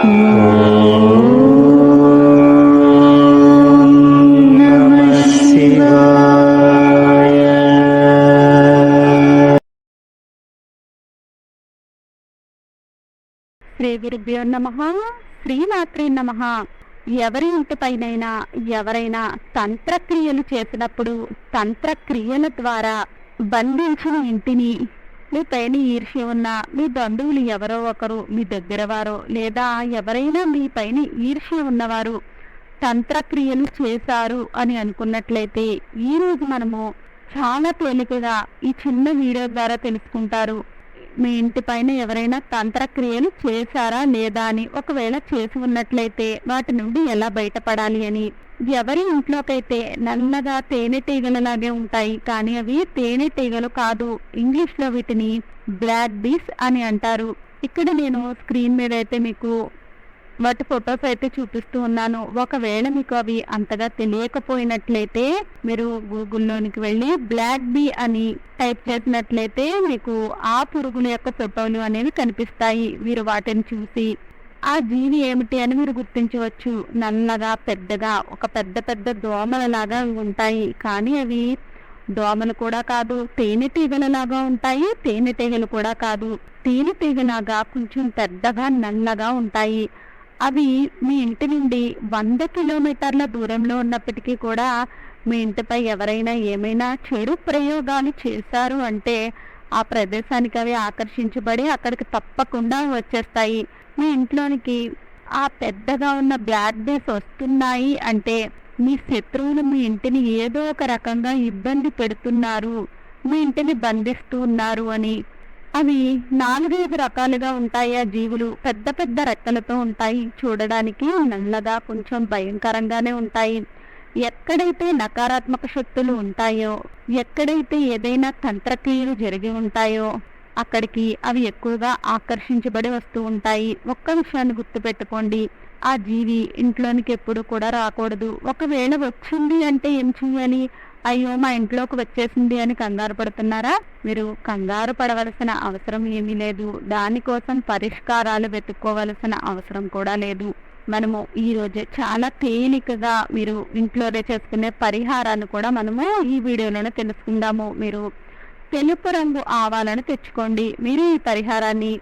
శ్రీ గురుభ్యో నమ శ్రీమాత్రే నమ. ఎవరి ఇంటిపైనైనా ఎవరైనా తంత్రక్రియలు చేసినప్పుడు తంత్రక్రియల ద్వారా బంధించిన ఇంటిని మీ పైన ఈర్ష్య ఉన్న మీ బంధువులు ఎవరో ఒకరు మీ దగ్గర వారో లేదా ఎవరైనా మీ పైన ఈర్ష్య ఉన్నవారు తంత్రక్రియలు చేశారు అని అనుకున్నట్లయితే ఈ రోజు మనము చాలా తేలికగా ఈ చిన్న వీడియో ద్వారా తెలుసుకుంటారు. మీ ఇంటి పైన ఎవరైనా తంత్రక్రియలు చేశారా లేదా అని ఒకవేళ చేసి ఉన్నట్లయితే వాటి నుండి ఎలా బయటపడాలి అని ఎవరి ఇంట్లోకైతే నల్లగా తేనెటీగలలాగే ఉంటాయి కానీ అవి తేనెటీగలు కాదు. ఇంగ్లీష్లో వీటిని బ్లాక్ బీస్ అని అంటారు. ఇక్కడ నేను స్క్రీన్ మీద అయితే మీకు వాటి ఫొటోస్ అయితే చూపిస్తూ ఉన్నాను. ఒకవేళ మీకు అవి అంతగా తెలియకపోయినట్లయితే మీరు గూగుల్లోనికి వెళ్ళి బ్లాక్ బీ అని టైప్ చేసినట్లయితే మీకు ఆ పురుగుల యొక్క ఫోటోలు అనేవి కనిపిస్తాయి. మీరు వాటిని చూసి ఆ జీవి ఏమిటి అని మీరు గుర్తించవచ్చు. నల్లగా పెద్దగా ఒక పెద్ద పెద్ద దోమలలాగా ఉంటాయి. కానీ అవి దోమలు కూడా కాదు తేనెటీగలలాగా ఉంటాయి తేనెటీగలు కూడా కాదు. తేనెటీగలాగా కొంచెం పెద్దగా నల్లగా ఉంటాయి. అవి మీ ఇంటి నుండి వంద కిలోమీటర్ల దూరంలో ఉన్నప్పటికీ కూడా మీ ఇంటిపై ఎవరైనా ఏమైనా చెడు ప్రయోగాలు చేశారు అంటే ఆ ప్రదేశానికి అవి ఆకర్షించబడి అక్కడికి తప్పకుండా వచ్చేస్తాయి. మీ ఇంట్లోనికి ఆ పెద్దగా ఉన్న బ్లాక్ డేస్ వస్తున్నాయి అంటే మీ శత్రువులు మీ ఇంటిని ఏదో ఒక రకంగా ఇబ్బంది పెడుతున్నారు మీ ఇంటిని బంధిస్తూ ఉన్నారు అని. అవి నాలుగైదు రకాలుగా ఉంటాయి ఆ జీవులు. పెద్ద పెద్ద రెక్కలతో ఉంటాయి. చూడడానికి నల్లగా కొంచెం భయంకరంగానే ఉంటాయి. ఎక్కడైతే నకారాత్మక శక్తులు ఉంటాయో ఎక్కడైతే ఏదైనా తంత్రక్రియలు జరిగి ఉంటాయో అక్కడికి అవి ఎక్కువగా ఆకర్షించబడి వస్తూ ఉంటాయి. ఒక్క విషయాన్ని గుర్తుపెట్టుకోండి. ఆ జీవి ఇంట్లోనికి ఎప్పుడు కూడా రాకూడదు. ఒకవేళ వచ్చింది అంటే ఏం చేయాలి అయ్యో మా ఇంట్లోకి వచ్చేసింది అని కంగారు పడుతున్నారా? మీరు కంగారు పడవలసిన అవసరం ఏమీ లేదు. దానికోసం పరిష్కారాలు వెతుక్కోవలసిన అవసరం కూడా లేదు. మనము ఈరోజు చాలా తేలికగా మీరు ఇంట్లోనే చేసుకునే పరిహారాన్ని కూడా మనము ఈ వీడియోలోనే తెలుసుకుందాము. మీరు తెలుపు రంగు ఆవాలను తెచ్చుకోండి. మీరు ఈ పరిహారాన్ని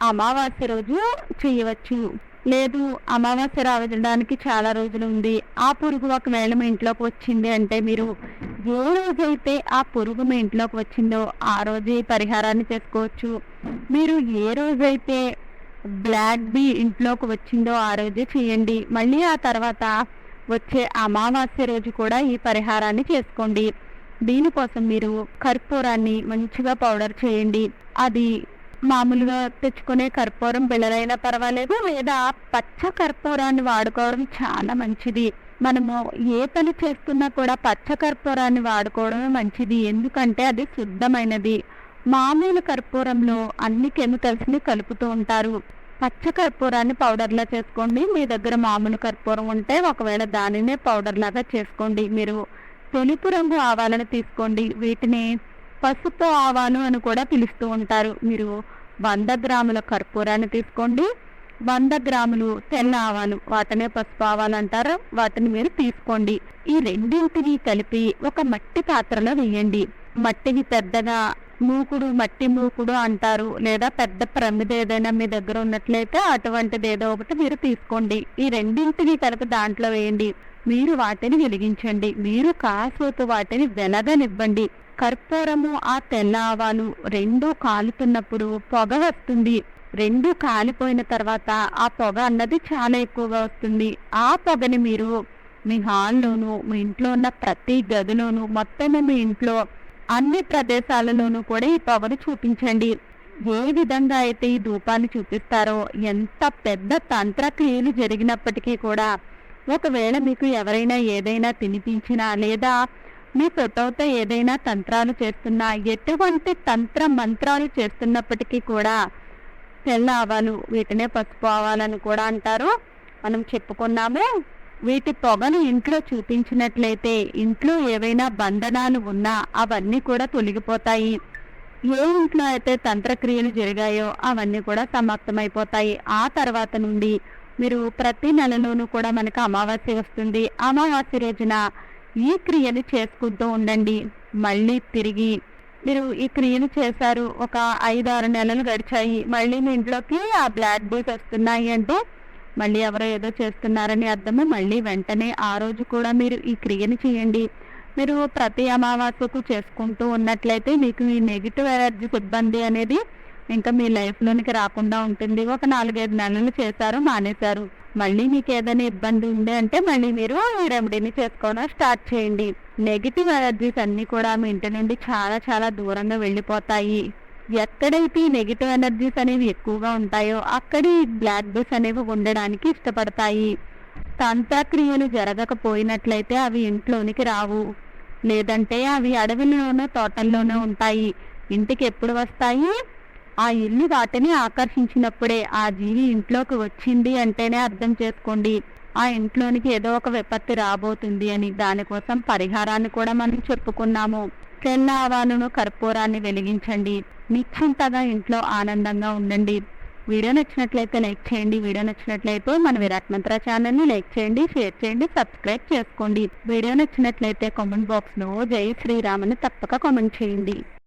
అమావాస్య రోజు చేయవచ్చు. లేదు అమావాస్య రావడానికి చాలా రోజులు ఉంది. ఆ పురుగు ఒకవేళ మీ ఇంట్లోకి వచ్చింది అంటే మీరు ఏ రోజైతే ఆ పురుగు మీ ఇంట్లోకి వచ్చిందో ఆ రోజే పరిహారాన్ని చేసుకోవచ్చు. మీరు ఏ రోజైతే బ్లాక్ బీ ఇంట్లోకి వచ్చిందో ఆ రోజే చేయండి. మళ్ళీ ఆ తర్వాత వచ్చే అమావాస్య రోజు కూడా ఈ పరిహారాన్ని చేసుకోండి. దీనికోసం మీరు కర్పూరాన్ని మంచిగా పౌడర్ చేయండి. అది మామూలుగా తెచ్చుకునే కర్పూరం బిళ్ళరైనా పర్వాలేదు లేదా పచ్చ కర్పూరాన్ని వాడుకోవడం చాలా మంచిది. మనము ఏ పని చేస్తున్నా కూడా పచ్చ కర్పూరాన్ని వాడుకోవడమే మంచిది ఎందుకంటే అది శుద్ధమైనది. మామూలు కర్పూరంలో అన్ని కెమికల్స్ని కలుపుతూ ఉంటారు. పచ్చ కర్పూరాన్ని పౌడర్లా చేసుకోండి. మీ దగ్గర మామూలు కర్పూరం ఉంటే ఒకవేళ దానినే పౌడర్ లాగా చేసుకోండి. మీరు తెలుపు రంగు ఆవాలను తీసుకోండి. వీటిని పసుపు ఆవాలు అని కూడా పిలుస్తూ ఉంటారు. మీరు వంద గ్రాముల కర్పూరాన్ని తీసుకోండి. వంద గ్రాములు తెల్ల ఆవాలు వాటినే పసుపు ఆవాలు అంటారు. వాటిని మీరు తీసుకోండి. ఈ రెండింటిని కలిపి ఒక మట్టి పాత్రలో వేయండి. మట్టిని పెద్దగా మూకుడు మట్టి మూకుడు అంటారు. లేదా పెద్ద ప్రమిద ఏదైనా మీ దగ్గర ఉన్నట్లయితే అటువంటిది ఏదో ఒకటి మీరు తీసుకోండి. ఈ రెండింటిని కలిపి దాంట్లో వేయండి. మీరు వాటిని వెలిగించండి. మీరు కాసేపు వాటిని వెనదనివ్వండి కర్పూరము ఆ తెల్ల ఆవాలు రెండు కాలుతున్నప్పుడు పొగ వస్తుంది. రెండు కాలిపోయిన తర్వాత ఆ పొగ అన్నది చాలా ఎక్కువగా వస్తుంది. ఆ పొగని మీరు మీ హాల్లోను మీ ఇంట్లో ఉన్న ప్రతి గదిలోను మొత్తమే మీ ఇంట్లో అన్ని ప్రదేశాలలోనూ కూడా ఈ పవర్ చూపించండి. ఏ విధంగా అయితే ఈ ధూపాన్ని చూపిస్తారో ఎంత పెద్ద తంత్రక్రియలు జరిగినప్పటికీ కూడా ఒకవేళ మీకు ఎవరైనా ఏదైనా తినిపించినా లేదా మీ ఫోటోతో ఏదైనా తంత్రాలు చేస్తున్నా ఎటువంటి తంత్ర మంత్రాలు చేస్తున్నప్పటికీ కూడా తెల్ల ఆవాలు వీటినే పసుపు ఆవాలని కూడా అంటారు. మనం చెప్పుకున్నాము. వీటి పొగను ఇంట్లో చూపించినట్లయితే ఇంట్లో ఏవైనా బంధనాలు ఉన్నా అవన్నీ కూడా తొలగిపోతాయి. ఏ ఇంట్లో అయితే తంత్రక్రియలు జరిగాయో అవన్నీ కూడా సమాప్తమైపోతాయి. ఆ తర్వాత నుండి మీరు ప్రతి నెలలోనూ కూడా మనకు అమావాస్య వస్తుంది. అమావాస్య రోజున ఈ క్రియలు చేసుకుంటూ ఉండండి. మళ్ళీ తిరిగి మీరు ఈ క్రియలు చేశారు. ఒక ఐదు ఆరు నెలలు గడిచాయి. మళ్ళీ మీ ఇంట్లోకి ఆ బ్లాక్ బూస్ వస్తున్నాయి అంటే మళ్ళీ ఎవరో ఏదో చేస్తున్నారని అర్థము. మళ్ళీ వెంటనే ఆ రోజు కూడా మీరు ఈ క్రియని చేయండి. మీరు ప్రతి అమావాస్యకు చేసుకుంటూ ఉన్నట్లయితే మీకు ఈ నెగిటివ్ ఎనర్జీ ఇబ్బంది అనేది ఇంకా మీ లైఫ్లోనికి రాకుండా ఉంటుంది. ఒక నాలుగైదు నెలలు చేశారు మానేశారు. మళ్ళీ మీకు ఏదైనా ఇబ్బంది ఉంది అంటే మళ్ళీ మీరు రెమెడీని చేసుకోవడం స్టార్ట్ చేయండి. నెగిటివ్ ఎనర్జీస్ అన్నీ కూడా మీ ఇంటి నుండి చాలా చాలా దూరంగా వెళ్ళిపోతాయి. ఎక్కడైతే నెగిటివ్ ఎనర్జీస్ అనేవి ఎక్కువగా ఉంటాయో అక్కడ ఈ బ్లాక్ బెస్ అనేవి ఉండడానికి ఇష్టపడతాయి. తంత్రక్రియలు జరగకపోయినట్లయితే అవి ఇంట్లోనికి రావు. లేదంటే అవి అడవిలోనో తోటల్లోనో ఉంటాయి. ఇంటికి ఎప్పుడు వస్తాయి? ఆ ఇల్లు వాటిని ఆకర్షించినప్పుడే ఆ జీవి ఇంట్లోకి వచ్చింది అంటేనే అర్థం చేసుకోండి. ఆ ఇంట్లోనికి ఏదో ఒక విపత్తి రాబోతుంది అని దానికోసం పరిహారాన్ని కూడా మనం చెప్పుకున్నాము. తెల్ల ఆవాలను కర్పూరాన్ని వెలిగించండి. నిశ్చింతగా ఇంట్లో ఆనందంగా ఉండండి. వీడియో నచ్చినట్లయితే లైక్ చేయండి. వీడియో నచ్చినట్లయితే మన విరాట్ మంత్ర ఛానల్ని లైక్ చేయండి షేర్ చేయండి సబ్స్క్రైబ్ చేసుకోండి. వీడియో నచ్చినట్లయితే కామెంట్ బాక్స్లో జై శ్రీరామని తప్పక కామెంట్ చేయండి.